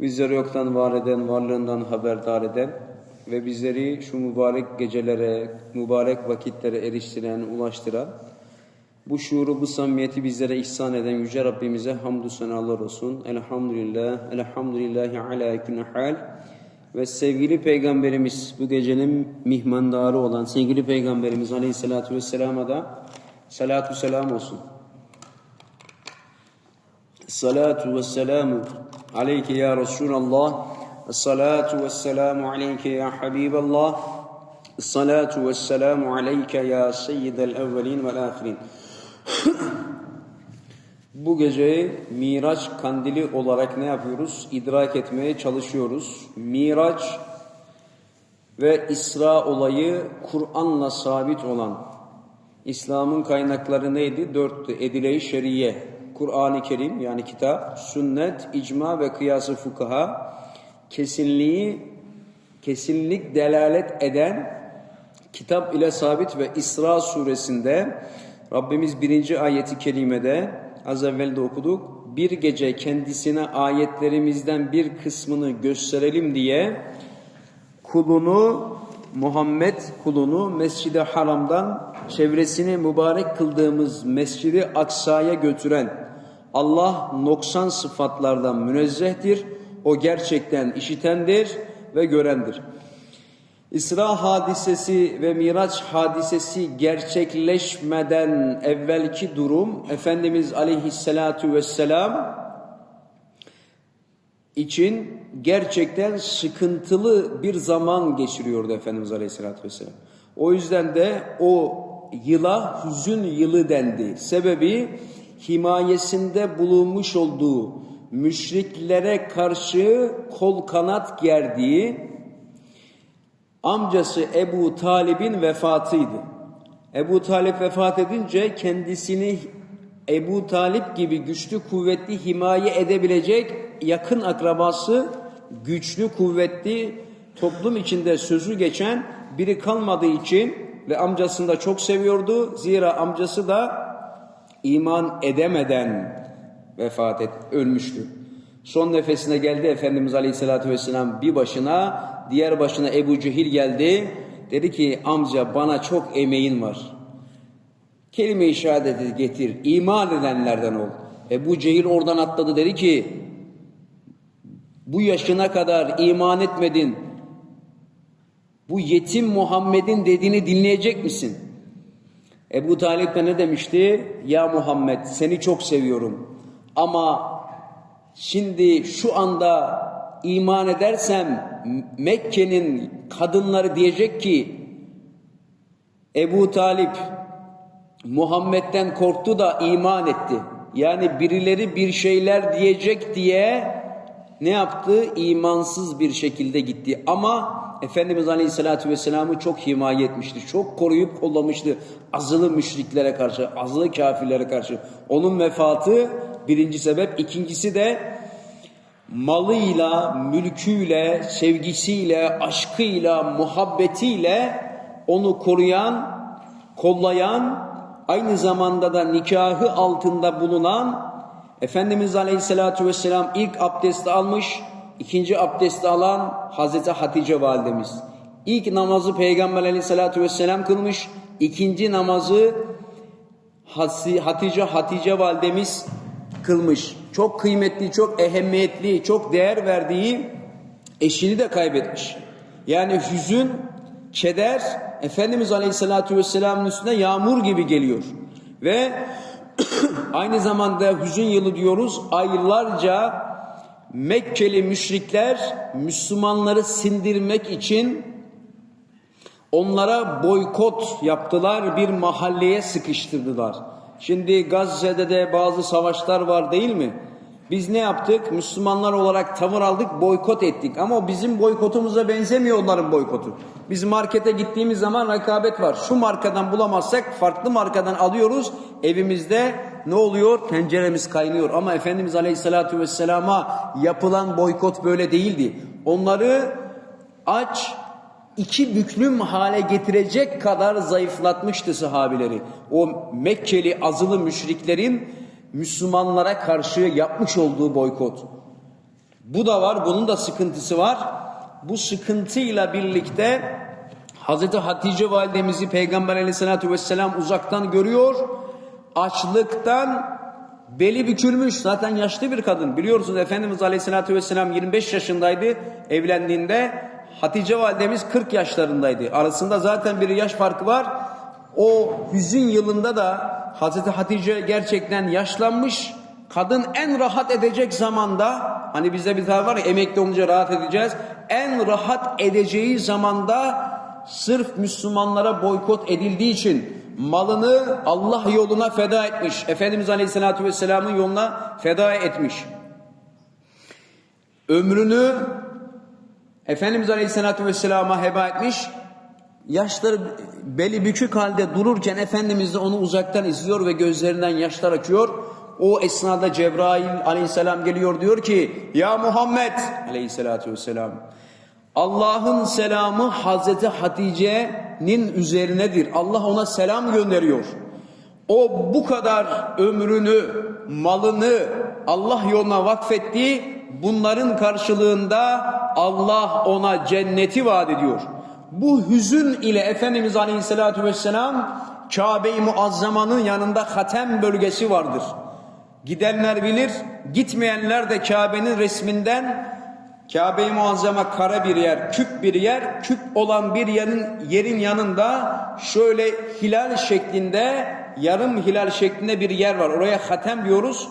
Bizleri yoktan var eden, varlığından haberdar eden ve bizleri şu mübarek gecelere, mübarek vakitlere eriştiren, ulaştıran, bu şuuru, bu samimiyeti bizlere ihsan eden Yüce Rabbimize hamdü senalar olsun. Elhamdülillah, elhamdülillahi ala külli hal. Ve sevgili Peygamberimiz, bu gecenin mihmandarı olan sevgili Peygamberimiz Aleyhisselatü Vesselam'a da salatu selam olsun. Salatu ve selamu aleyke ya Resulallah. Salatu ve selamu aleyke ya Habiballah. Salatu ve selamu aleyke ya seyyidel evvelin vel ahirin. Bu geceyi Miraç kandili olarak ne yapıyoruz? İdrak etmeye çalışıyoruz. Miraç ve İsra olayı Kur'an'la sabit olan İslam'ın kaynakları neydi? Dörttü. Edile-i Şeriye, Kur'an-ı Kerim yani kitap, sünnet, icma ve kıyası fukaha kesinliği, kesinlik delalet eden kitap ile sabit ve İsra suresinde Rabbimiz birinci ayeti kerimede az evvel de okuduk. Bir gece kendisine ayetlerimizden bir kısmını gösterelim diye kulunu Muhammed kulunu Mescid-i Haram'dan çevresini mübarek kıldığımız Mescid-i Aksa'ya götüren Allah noksan sıfatlardan münezzehtir. O gerçekten işitendir ve görendir. İsra hadisesi ve Miraç hadisesi gerçekleşmeden evvelki durum Efendimiz Aleyhisselatü Vesselam için gerçekten sıkıntılı bir zaman geçiriyordu Efendimiz Aleyhisselatü Vesselam. O yüzden de o yıla hüzün yılı dendi. Sebebi himayesinde bulunmuş olduğu müşriklere karşı kol kanat gerdiği amcası Ebu Talib'in vefatıydı. Ebu Talip vefat edince kendisini Ebu Talip gibi güçlü kuvvetli himaye edebilecek yakın akrabası güçlü kuvvetli toplum içinde sözü geçen biri kalmadığı için ve amcasını da çok seviyordu. Zira amcası da iman edemeden vefat et, ölmüştü. Son nefesine geldi Efendimiz Aleyhisselatü Vesselam bir başına, diğer başına Ebu Cehil geldi. Dedi ki amca bana çok emeğin var. Kelime-i şehadeti getir, iman edenlerden ol. Ebu Cehil oradan atladı dedi ki bu yaşına kadar iman etmedin. Bu yetim Muhammed'in dediğini dinleyecek misin? Ebu Talip de ne demişti? Ya Muhammed seni çok seviyorum. Ama şimdi şu anda iman edersem Mekke'nin kadınları diyecek ki Ebu Talip Muhammed'den korktu da iman etti. Yani birileri bir şeyler diyecek diye ne yaptı? İmansız bir şekilde gitti. Ama Efendimiz Aleyhisselatü Vesselam'ı çok himaye etmişti. Çok koruyup kollamıştı. Azılı müşriklere karşı, azılı kafirlere karşı. Onun vefatı birinci sebep. ikincisi de malıyla, mülküyle, sevgisiyle, aşkıyla, muhabbetiyle onu koruyan, kollayan, aynı zamanda da nikahı altında bulunan Efendimiz Aleyhisselatü Vesselam ilk abdesti almış, ikinci abdesti alan Hazreti Hatice validemiz. İlk namazı Peygamber Aleyhisselatü Vesselam kılmış, ikinci namazı Hatice Hatice validemiz kılmış. Çok kıymetli, çok ehemmiyetli, çok değer verdiği eşini de kaybetmiş. Yani hüzün, keder Efendimiz Aleyhisselatü Vesselam'ın üstüne yağmur gibi geliyor. Ve aynı zamanda hüzün yılı diyoruz. Aylarca Mekkeli müşrikler Müslümanları sindirmek için onlara boykot yaptılar, bir mahalleye sıkıştırdılar. Şimdi Gazze'de de bazı savaşlar var değil mi? Biz ne yaptık? Müslümanlar olarak tavır aldık, boykot ettik. Ama bizim boykotumuza benzemiyor onların boykotu. Biz markete gittiğimiz zaman rekabet var. Şu markadan bulamazsak farklı markadan alıyoruz. Evimizde ne oluyor? Tenceremiz kaynıyor. Ama Efendimiz Aleyhisselatü Vesselam'a yapılan boykot böyle değildi. Onları aç, iki büklüm hale getirecek kadar zayıflatmıştı sahabileri. O Mekkeli azılı müşriklerin Müslümanlara karşı yapmış olduğu boykot. Bu da var, bunun da sıkıntısı var. Bu sıkıntıyla birlikte Hazreti Hatice validemizi Peygamber aleyhissalatü vesselam uzaktan görüyor. Açlıktan beli bükülmüş. Zaten yaşlı bir kadın. Biliyorsunuz Efendimiz aleyhissalatü vesselam 25 yaşındaydı evlendiğinde. Hatice validemiz 40 yaşlarındaydı. Arasında zaten bir yaş farkı var. O hüzün yılında da Hazreti Hatice gerçekten yaşlanmış. Kadın en rahat edecek zamanda hani bizde bir tabir var ya emekli olunca rahat edeceğiz. En rahat edeceği zamanda sırf Müslümanlara boykot edildiği için malını Allah yoluna feda etmiş. Efendimiz Aleyhisselatü Vesselam'ın yoluna feda etmiş. Ömrünü Efendimiz Aleyhisselatü Vesselam'a heba etmiş. Yaşları beli bükük halde dururken Efendimiz de onu uzaktan izliyor ve gözlerinden yaşlar akıyor. O esnada Cebrail aleyhisselam geliyor diyor ki Ya Muhammed aleyhissalatü vesselam Allah'ın selamı Hazreti Hatice'nin üzerinedir. Allah ona selam gönderiyor. O bu kadar ömrünü, malını Allah yoluna vakfetti. Bunların karşılığında Allah ona cenneti vaat ediyor. Bu hüzün ile Efendimiz Aleyhisselatü Vesselam Kabe-i Muazzama'nın yanında hatem bölgesi vardır. Gidenler bilir, gitmeyenler de Kabe'nin resminden Kabe-i Muazzama kara bir yer, küp bir yer, küp olan bir yerin, yerin yanında şöyle hilal şeklinde, yarım hilal şeklinde bir yer var. Oraya hatem diyoruz.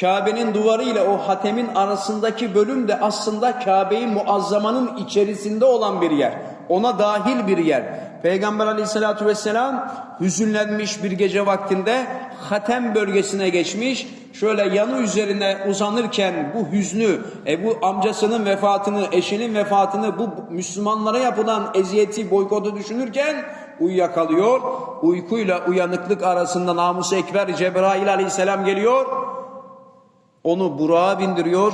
Kabe'nin duvarı ile o hatemin arasındaki bölüm de aslında Kabe-i Muazzama'nın içerisinde olan bir yer. Ona dahil bir yer. Peygamber aleyhissalatü vesselam hüzünlenmiş bir gece vaktinde hatem bölgesine geçmiş. Şöyle yanı üzerine uzanırken bu hüznü, e, bu amcasının vefatını, eşinin vefatını, bu Müslümanlara yapılan eziyeti, boykotu düşünürken uyuyakalıyor. Uykuyla uyanıklık arasında namus-u ekber Cebrail aleyhisselam geliyor. Onu Burak'a bindiriyor.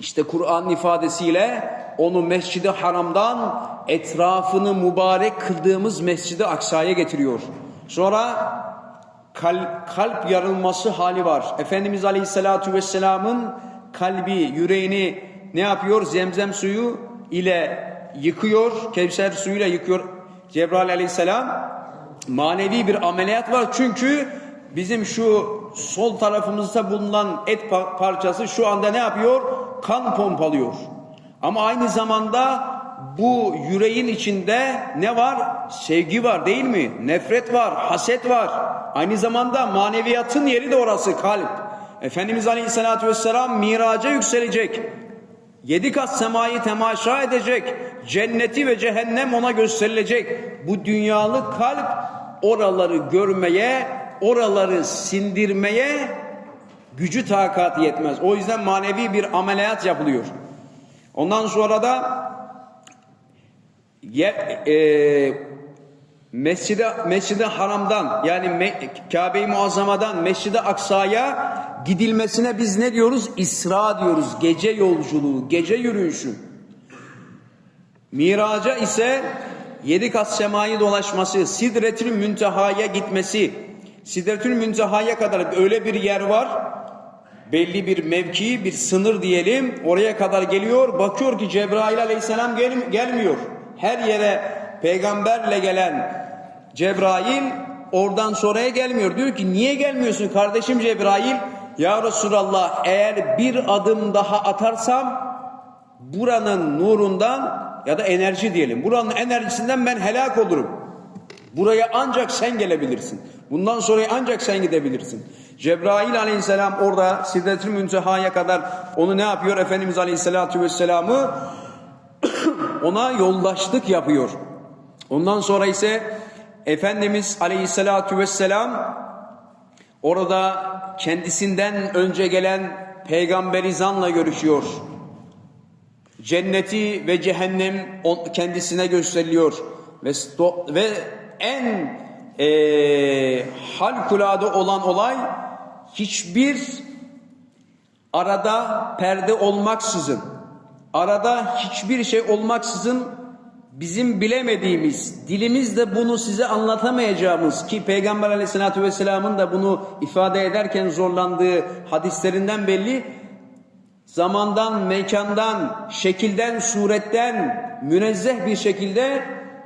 İşte Kur'an ifadesiyle onu Mescid-i Haram'dan etrafını mübarek kıldığımız Mescid-i Aksa'ya getiriyor. Sonra kalp, kalp yarılması hali var. Efendimiz Aleyhisselatü Vesselam'ın kalbi, yüreğini ne yapıyor? Zemzem suyu ile yıkıyor. Kevser suyuyla yıkıyor Cebrail Aleyhisselam. Manevi bir ameliyat var. Çünkü bizim şu sol tarafımızda bulunan et parçası şu anda ne yapıyor? Kan pompalıyor. Ama aynı zamanda bu yüreğin içinde ne var? Sevgi var değil mi? Nefret var, haset var. Aynı zamanda maneviyatın yeri de orası kalp. Efendimiz Aleyhisselatü Vesselam miraca yükselecek. Yedi kat semayı temaşa edecek. Cenneti ve cehennem ona gösterilecek. Bu dünyalık kalp oraları görmeye, oraları sindirmeye gücü takat yetmez. O yüzden manevi bir ameliyat yapılıyor. Ondan sonra da e, Mescid-i Mescid Haram'dan yani Kabe-i Muazzama'dan Mescid-i Aksa'ya gidilmesine biz ne diyoruz? İsra diyoruz. Gece yolculuğu, gece yürüyüşü. Miraca ise yedi kat semayı dolaşması, Sidretül Münteha'ya gitmesi. Sidretül Münteha'ya kadar öyle bir yer var. Belli bir mevki, bir sınır diyelim. Oraya kadar geliyor. Bakıyor ki Cebrail aleyhisselam gel gelmiyor. Her yere peygamberle gelen Cebrail oradan sonraya gelmiyor. Diyor ki niye gelmiyorsun kardeşim Cebrail? Ya Resulallah eğer bir adım daha atarsam buranın nurundan ya da enerji diyelim. Buranın enerjisinden ben helak olurum. Buraya ancak sen gelebilirsin. Bundan sonra ancak sen gidebilirsin. Cebrail aleyhisselam orada Sidretül Münteha'ya kadar onu ne yapıyor? Efendimiz aleyhisselatü vesselamı ona yoldaşlık yapıyor. Ondan sonra ise Efendimiz aleyhissalatu vesselam orada kendisinden önce gelen peygamberi zanla görüşüyor. Cenneti ve cehennem kendisine gösteriliyor. Ve, ve en e, harikulade olan olay hiçbir arada perde olmaksızın, arada hiçbir şey olmaksızın bizim bilemediğimiz, dilimizde bunu size anlatamayacağımız ki Peygamber aleyhissalatü vesselamın da bunu ifade ederken zorlandığı hadislerinden belli. Zamandan, mekandan, şekilden, suretten münezzeh bir şekilde,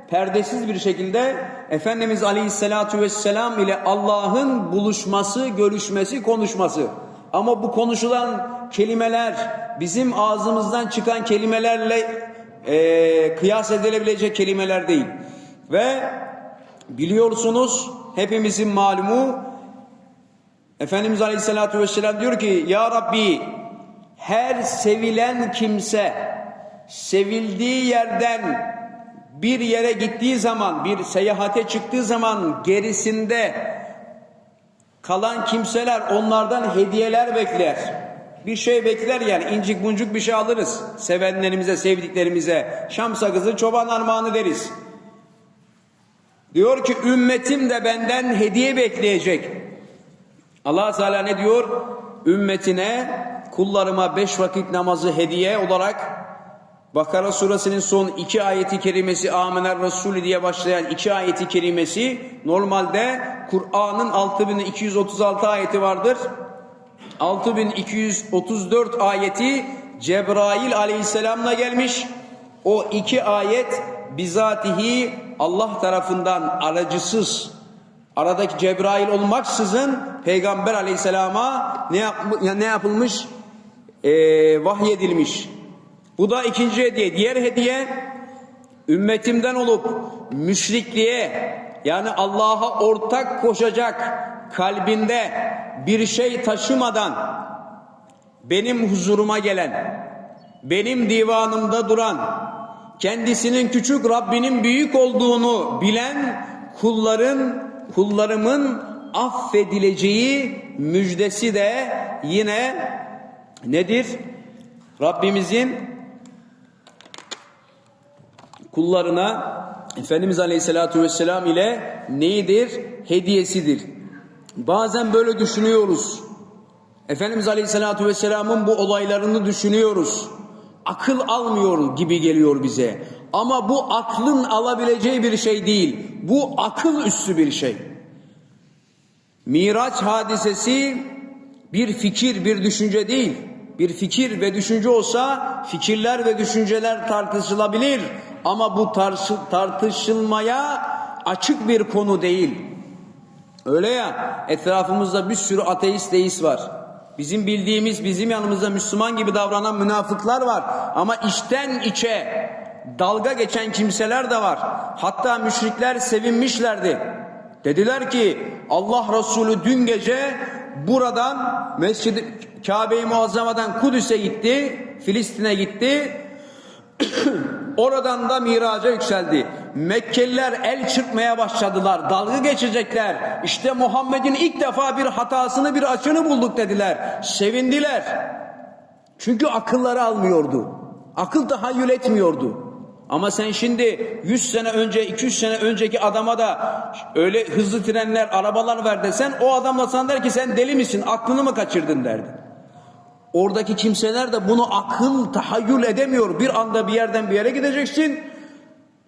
perdesiz bir şekilde Efendimiz Aleyhisselatü Vesselam ile Allah'ın buluşması, görüşmesi, konuşması. Ama bu konuşulan kelimeler bizim ağzımızdan çıkan kelimelerle e, kıyas edilebilecek kelimeler değil. Ve biliyorsunuz hepimizin malumu Efendimiz Aleyhisselatü Vesselam diyor ki Ya Rabbi her sevilen kimse sevildiği yerden bir yere gittiği zaman bir seyahate çıktığı zaman gerisinde kalan kimseler onlardan hediyeler bekler. Bir şey bekler yani incik buncuk bir şey alırız. Sevenlerimize, sevdiklerimize. Şam sakızı çoban armağanı deriz. Diyor ki ümmetim de benden hediye bekleyecek. Allah Teala ne diyor? Ümmetine kullarıma beş vakit namazı hediye olarak Bakara suresinin son iki ayeti kerimesi Amener Resulü diye başlayan iki ayeti kerimesi normalde Kur'an'ın 6236 ayeti vardır. 6234 ayeti Cebrail aleyhisselamla gelmiş. O iki ayet bizatihi Allah tarafından aracısız aradaki Cebrail olmaksızın Peygamber aleyhisselama ne, yap, ne yapılmış? Ee, vahyedilmiş. Bu da ikinci hediye. Diğer hediye ümmetimden olup müşrikliğe yani Allah'a ortak koşacak kalbinde bir şey taşımadan benim huzuruma gelen, benim divanımda duran, kendisinin küçük Rabbinin büyük olduğunu bilen kulların, kullarımın affedileceği müjdesi de yine nedir? Rabbimizin kullarına Efendimiz Aleyhisselatü Vesselam ile neyidir? Hediyesidir. Bazen böyle düşünüyoruz. Efendimiz Aleyhisselatü Vesselam'ın bu olaylarını düşünüyoruz. Akıl almıyor gibi geliyor bize. Ama bu aklın alabileceği bir şey değil. Bu akıl üstü bir şey. Miraç hadisesi bir fikir, bir düşünce değil. Bir fikir ve düşünce olsa fikirler ve düşünceler tartışılabilir. Ama bu tartışılmaya açık bir konu değil. Öyle ya etrafımızda bir sürü ateist deist var. Bizim bildiğimiz bizim yanımızda Müslüman gibi davranan münafıklar var. Ama içten içe dalga geçen kimseler de var. Hatta müşrikler sevinmişlerdi. Dediler ki Allah Resulü dün gece buradan Mescid-i Kabe-i Muazzama'dan Kudüs'e gitti, Filistin'e gitti. Oradan da miraca yükseldi. Mekkeliler el çırpmaya başladılar. Dalga geçecekler. İşte Muhammed'in ilk defa bir hatasını bir açını bulduk dediler. Sevindiler. Çünkü akılları almıyordu. Akıl tahayyül etmiyordu. Ama sen şimdi 100 sene önce 200 sene önceki adama da öyle hızlı trenler arabalar ver desen o adamla sana der ki sen deli misin aklını mı kaçırdın derdi. Oradaki kimseler de bunu akıl tahayyül edemiyor. Bir anda bir yerden bir yere gideceksin.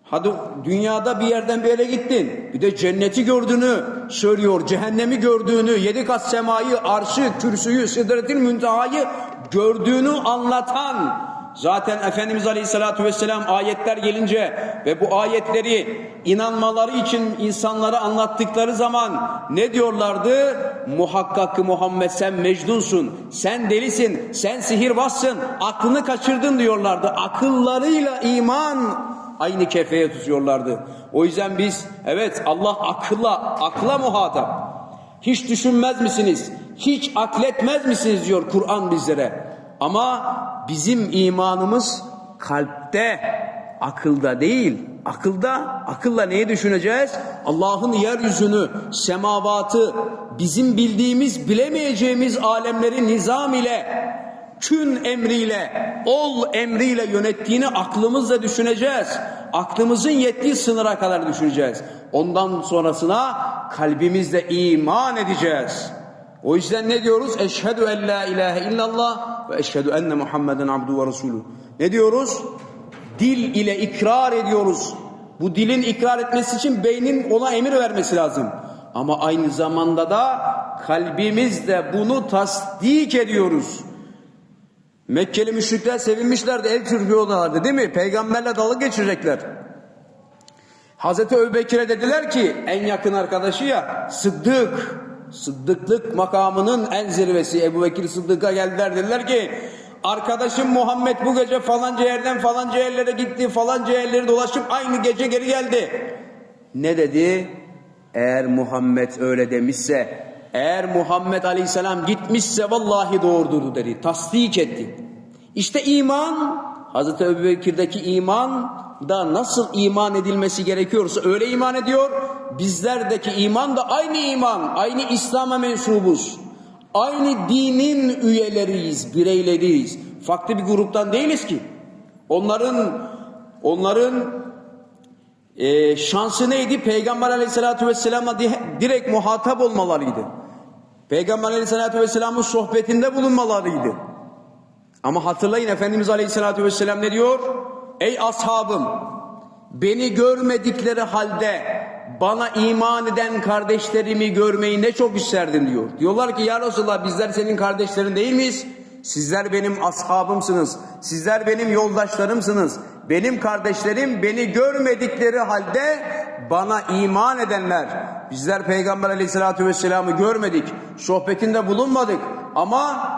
Hadi dünyada bir yerden bir yere gittin. Bir de cenneti gördüğünü söylüyor. Cehennemi gördüğünü, yedi kat semayı, arşı, kürsüyü, sidretin müntehayı gördüğünü anlatan Zaten Efendimiz Aleyhisselatü Vesselam ayetler gelince ve bu ayetleri inanmaları için insanlara anlattıkları zaman ne diyorlardı? Muhakkak ki Muhammed sen mecnunsun, sen delisin, sen sihirbazsın, aklını kaçırdın diyorlardı. Akıllarıyla iman aynı kefeye tutuyorlardı. O yüzden biz evet Allah akılla, akla muhatap. Hiç düşünmez misiniz? Hiç akletmez misiniz diyor Kur'an bizlere. Ama bizim imanımız kalpte, akılda değil. Akılda, akılla neyi düşüneceğiz? Allah'ın yeryüzünü, semavatı, bizim bildiğimiz, bilemeyeceğimiz alemleri nizam ile, kün emriyle, ol emriyle yönettiğini aklımızla düşüneceğiz. Aklımızın yettiği sınıra kadar düşüneceğiz. Ondan sonrasına kalbimizle iman edeceğiz. O yüzden ne diyoruz? Eşhedü en la ilahe illallah ve eşhedü enne Muhammeden abdu ve resulü. Ne diyoruz? Dil ile ikrar ediyoruz. Bu dilin ikrar etmesi için beynin ona emir vermesi lazım. Ama aynı zamanda da kalbimizde bunu tasdik ediyoruz. Mekkeli müşrikler sevinmişlerdi, el çırpıyorlardı değil mi? Peygamberle dalı geçirecekler. Hazreti Ebubekir'e dediler ki en yakın arkadaşı ya Sıddık. Sıddıklık makamının en zirvesi Ebu Bekir Sıddık'a geldiler dediler ki arkadaşım Muhammed bu gece falanca yerden falanca yerlere gitti falanca yerleri dolaşıp aynı gece geri geldi. Ne dedi? Eğer Muhammed öyle demişse eğer Muhammed Aleyhisselam gitmişse vallahi doğrudur dedi. Tasdik etti. İşte iman Hazreti Ebubekir'deki iman da nasıl iman edilmesi gerekiyorsa öyle iman ediyor. Bizlerdeki iman da aynı iman, aynı İslam'a mensubuz. Aynı dinin üyeleriyiz, bireyleriyiz. Farklı bir gruptan değiliz ki. Onların onların e, şansı neydi? Peygamber aleyhissalatü vesselam'a di- direkt muhatap olmalarıydı. Peygamber aleyhissalatü vesselamın sohbetinde bulunmalarıydı. Ama hatırlayın Efendimiz Aleyhisselatü Vesselam ne diyor? Ey ashabım beni görmedikleri halde bana iman eden kardeşlerimi görmeyi ne çok isterdim diyor. Diyorlar ki ya Resulallah bizler senin kardeşlerin değil miyiz? Sizler benim ashabımsınız. Sizler benim yoldaşlarımsınız. Benim kardeşlerim beni görmedikleri halde bana iman edenler. Bizler Peygamber Aleyhisselatü Vesselam'ı görmedik. Sohbetinde bulunmadık. Ama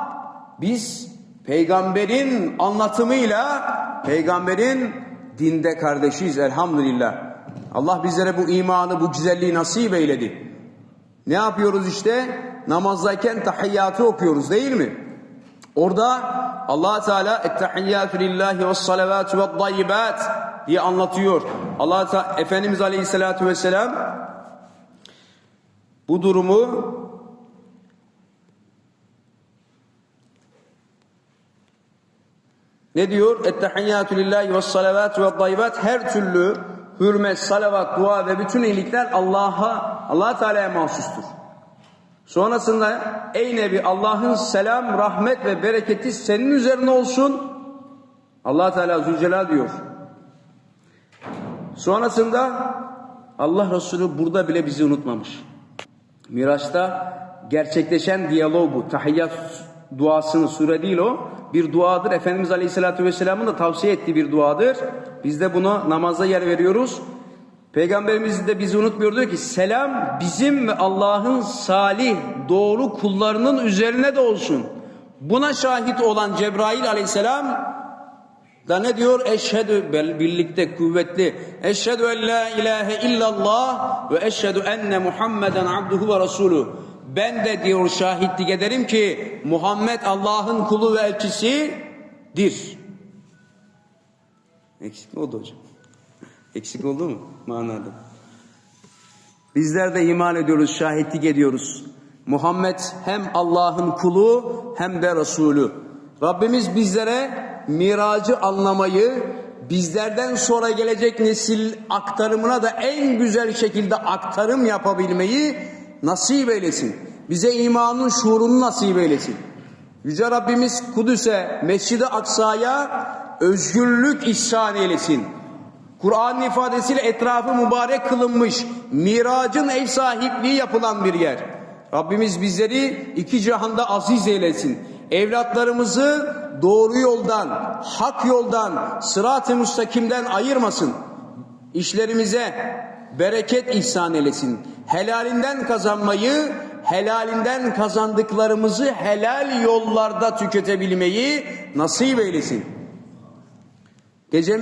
biz peygamberin anlatımıyla peygamberin dinde kardeşiyiz elhamdülillah. Allah bizlere bu imanı, bu güzelliği nasip eyledi. Ne yapıyoruz işte? Namazdayken tahiyyatı okuyoruz değil mi? Orada Allah Teala ettehiyyatü lillahi ve salavatü ve dayyibat diye anlatıyor. Allah Teala Efendimiz Aleyhisselatü Vesselam bu durumu Ne diyor? Ettehiyyatü lillahi ve salavatü ve dayyibat her türlü hürmet, salavat, dua ve bütün iyilikler Allah'a, Allah Teala'ya mahsustur. Sonrasında ey Nebi Allah'ın selam, rahmet ve bereketi senin üzerine olsun. Allah Teala Zülcelal diyor. Sonrasında Allah Resulü burada bile bizi unutmamış. Miraç'ta gerçekleşen diyalog bu. Tahiyyat duasını sure değil o. Bir duadır. Efendimiz Aleyhisselatü Vesselam'ın da tavsiye ettiği bir duadır. Biz de buna namazda yer veriyoruz. Peygamberimiz de bizi unutmuyor diyor ki selam bizim ve Allah'ın salih doğru kullarının üzerine de olsun. Buna şahit olan Cebrail aleyhisselam da ne diyor? Eşhedü birlikte kuvvetli. Eşhedü en la ilahe illallah ve eşhedü enne Muhammeden abduhu ve resulü. Ben de diyor şahitlik ederim ki Muhammed Allah'ın kulu ve elçisidir. Eksik oldu hocam? Eksik oldu mu? Manada. Bizler de iman ediyoruz, şahitlik ediyoruz. Muhammed hem Allah'ın kulu hem de Resulü. Rabbimiz bizlere miracı anlamayı, bizlerden sonra gelecek nesil aktarımına da en güzel şekilde aktarım yapabilmeyi nasip eylesin. Bize imanın şuurunu nasip eylesin. Yüce Rabbimiz Kudüs'e, Mescid-i Aksa'ya özgürlük ihsan eylesin. Kur'an'ın ifadesiyle etrafı mübarek kılınmış, miracın ev sahipliği yapılan bir yer. Rabbimiz bizleri iki cihanda aziz eylesin. Evlatlarımızı doğru yoldan, hak yoldan, sırat-ı müstakimden ayırmasın. İşlerimize bereket ihsan eylesin. Helalinden kazanmayı, helalinden kazandıklarımızı helal yollarda tüketebilmeyi nasip eylesin. Gecemiz